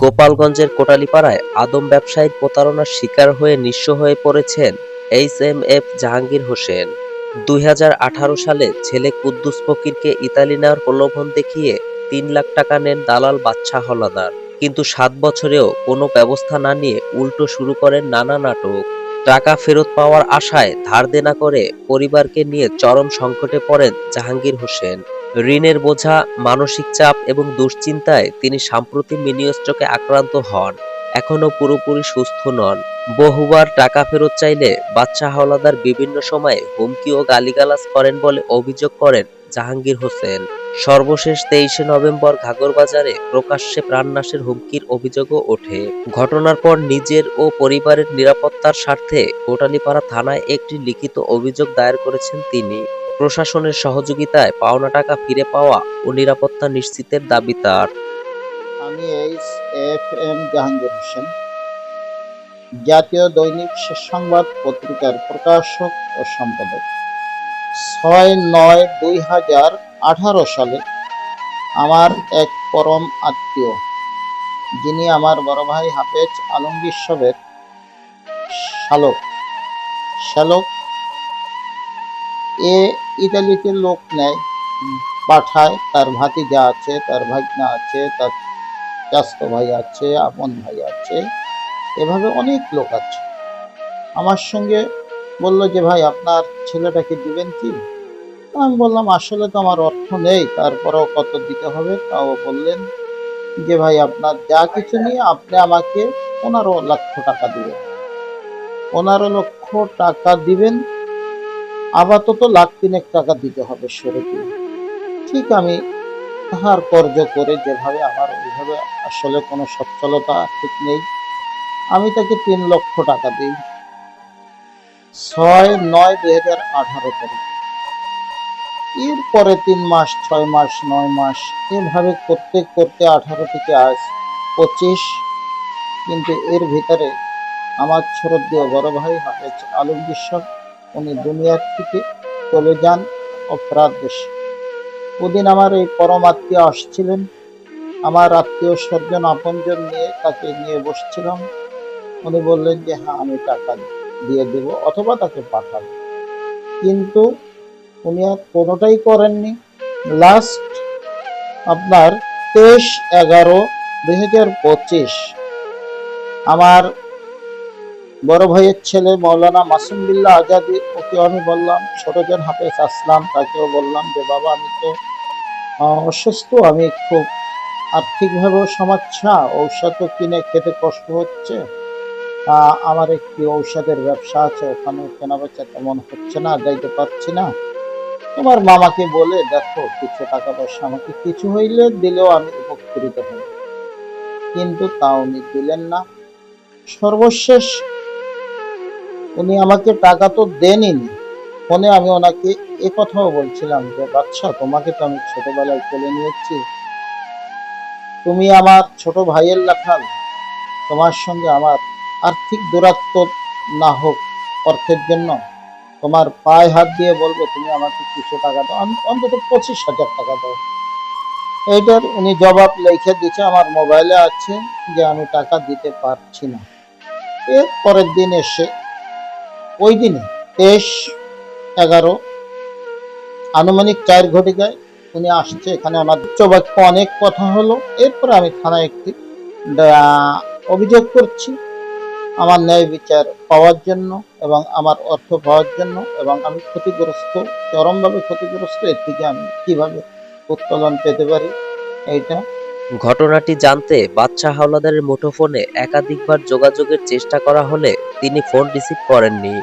গোপালগঞ্জের কোটালীপাড়ায় আদম ব্যবসায়ীর প্রতারণার শিকার হয়ে নিঃস্ব হয়ে পড়েছেন H M F Jahangir Hossain. দুই হাজার আঠারো সালে ছেলে কুদ্দুস ফকিরকে ইতালি নেওয়ার প্রলোভন দেখিয়ে তিন লাখ টাকা নেন দালাল বাচ্চা হলাদার। কিন্তু সাত বছরেও কোনো ব্যবস্থা না নিয়ে উল্টো শুরু করেন নানা নাটক। টাকা ফেরত পাওয়ার আশায় ধার দেনা করে পরিবারকে নিয়ে চরম সংকটে পড়েন জাহাঙ্গীর হোসেন। ঋণের বোঝা, মানসিক চাপ এবং দুশ্চিন্তায় তিনি সাম্প্রতি মিনিস্ট্রোকে আক্রান্ত হন এখনও পুরোপুরি সুস্থ নন। বহুবার টাকা ফেরত চাইলে বাচ্চা হাওলাদার বিভিন্ন সময়ে হুমকি ও গালিগালাজ করেন বলে অভিযোগ করেন জাহাঙ্গীর হোসেন। সর্বশেষ তেইশে নভেম্বর ঘাগরবাজারে প্রকাশ্যে প্রাণনাশের হুমকির অভিযোগও ওঠে। ঘটনার পর নিজের ও পরিবারের নিরাপত্তার স্বার্থে কোটালীপাড়া থানায় একটি লিখিত অভিযোগ দায়ের করেছেন তিনি। প্রশাসনের সহযোগিতায় পাওনা টাকা ফিরে পাওয়া ও নিরাপত্তা নিশ্চিতের দাবি তার। আমি H F M Jahangir Hossain, জাতীয় দৈনিক সংবাদ পত্রিকার প্রকাশক ও সম্পাদক। ছয় নয় দুই হাজার আঠারো সালে আমার এক পরম আত্মীয়, যিনি আমার বড় ভাই হাফেজ আলমগীর সবের শালক। শালক এ ইতালিতে লোক নেয় পাঠায়, তার ভাতিজা আছে, তার ভাগনা আছে, তার চাস্ত ভাই আছে, আপন ভাই আছে। এভাবে অনেক লোক আছে। আমার সঙ্গে বলল যে, ভাই, আপনার ছেলেটাকে দিবেন কি আমি বললাম, আসলে তো আমার অর্থ নেই, তারপরেও কত দিতে হবে? তাও বললেন যে, ভাই, আপনার যা কিছু নিয়ে আপনি আমাকে পনেরো লক্ষ টাকা দিবেন। পনেরো লক্ষ টাকা দিবেন আপাতত লাখ তিনেক টাকা দিতে হবে সরে ঠিক আমি তাহার কর্য করে যেভাবে আমার, ওইভাবে আসলে কোনো সচ্ছলতা ঠিক নেই। আমি তাকে তিন লক্ষ টাকা দিই। ছয় নয় দুই হাজার আঠারো তারিখ এরপরে তিন মাস, ছয় মাস, নয় মাস, এভাবে করতে করতে আঠারো থেকে আজ পঁচিশ। কিন্তু এর ভিতরে আমার ছোটদের বড় ভাই হাফেজ আলমগীর সব উনি দুনিয়ার থেকে চলে যান অপরাধ দেশে। ওদিন আমার এই পরম আত্মীয় আসছিলেন। আমার আত্মীয় স্বজন আপনজন নিয়ে তাকে নিয়ে বসছিলাম। উনি বললেন যে হ্যাঁ আমি টাকা দিয়ে দেব অথবা তাকে পাঠাবো। কিন্তু উনি আর কোনোটাই করেননি। লাস্ট আপনার তেইশ এগারো দুই হাজার পঁচিশ আমার বড় ভাইয়ের ছেলে মৌলানা মাসুম বিল্লাহ আজাদি, ওকে আমি বললাম ছোটজন হাফেজ আসলাম তাকেও বললাম যে, বাবা, আমি তো অসুস্থ, আমি খুব আর্থিকভাবেও সমস্যা ঔষধও কিনে খেতে কষ্ট হচ্ছে। আমার একটি ঔষধের ব্যবসা আছে, ওখানে কেনা বেচা তেমন হচ্ছে না, যাইতে পারছি না। তোমার মামাকে বলে, দেখো, কিছু টাকা পয়সা আমাকে কিছু হইলে দিলেও আমি উপকৃত হই কিন্তু তা উনি দিলেন না। সর্বশেষ উনি আমাকে টাকা তো দেনই। ফোনে আমি ওনাকে এ কথাও বলছিলাম যে, বাচ্চা, তোমাকে তো আমি ছোটবেলায় তুলে নিয়েছি। তুমি আমার ছোট ভাইয়ের লেখাল। তোমার সঙ্গে আমার আর্থিক দূরত্ব না হোক, অর্থের জন্য। তোমার পায়ে হাত দিয়ে বলব, তুমি আমাকে কিছু টাকা দাও। আমি অন্তত পঁচিশ হাজার টাকা দাও। এইটার উনি জবাব লিখে দিচ্ছে আমার মোবাইলে আছে যে, আমি টাকা দিতে পারছি না। এর পরের দিন এসে ওই দিনে তেইশ এগারো আনুমানিক চার ঘটিকায় উনি আসছে এখানে আমার উচ্চবাক্য অনেক কথা হলো। এরপরে আমি থানায় একটি অভিযোগ করছি। আমার ন্যায় বিচার পাওয়ার জন্য এবং আমার অর্থ পাওয়ার জন্য এবং আমি ক্ষতিগ্রস্ত, চরমভাবে ক্ষতিগ্রস্ত, এর থেকে আমি কীভাবে উত্তোলন পেতে পারি এইটা? ঘটনাটি জানতে বাচ্চা হাওলাদারের মুঠোফোনে একাধিকবার যোগাযোগের চেষ্টা করা হলে তিনি ফোন রিসিভ করেননি।